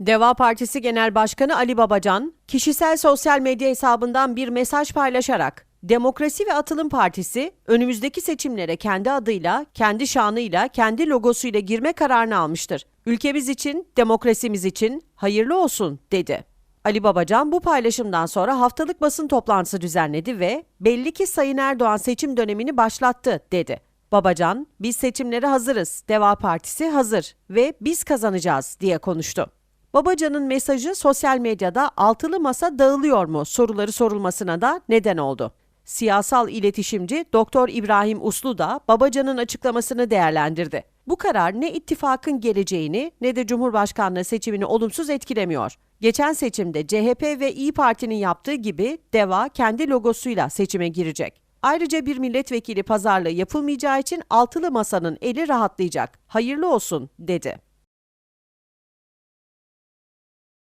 Deva Partisi Genel Başkanı Ali Babacan, kişisel sosyal medya hesabından bir mesaj paylaşarak Demokrasi ve Atılım Partisi önümüzdeki seçimlere kendi adıyla, kendi şanıyla, kendi logosuyla girme kararını almıştır. Ülkemiz için, demokrasimiz için hayırlı olsun dedi. Ali Babacan bu paylaşımdan sonra haftalık basın toplantısı düzenledi ve belli ki Sayın Erdoğan seçim dönemini başlattı dedi. Babacan, biz seçimlere hazırız, Deva Partisi hazır ve biz kazanacağız diye konuştu. Babacan'ın mesajı sosyal medyada altılı masa dağılıyor mu soruları sorulmasına da neden oldu. Siyasal iletişimci Doktor İbrahim Uslu da Babacan'ın açıklamasını değerlendirdi. Bu karar ne ittifakın geleceğini ne de Cumhurbaşkanlığı seçimini olumsuz etkilemiyor. Geçen seçimde CHP ve İyi Parti'nin yaptığı gibi DEVA kendi logosuyla seçime girecek. Ayrıca bir milletvekili pazarlığı yapılmayacağı için altılı masanın eli rahatlayacak. Hayırlı olsun dedi.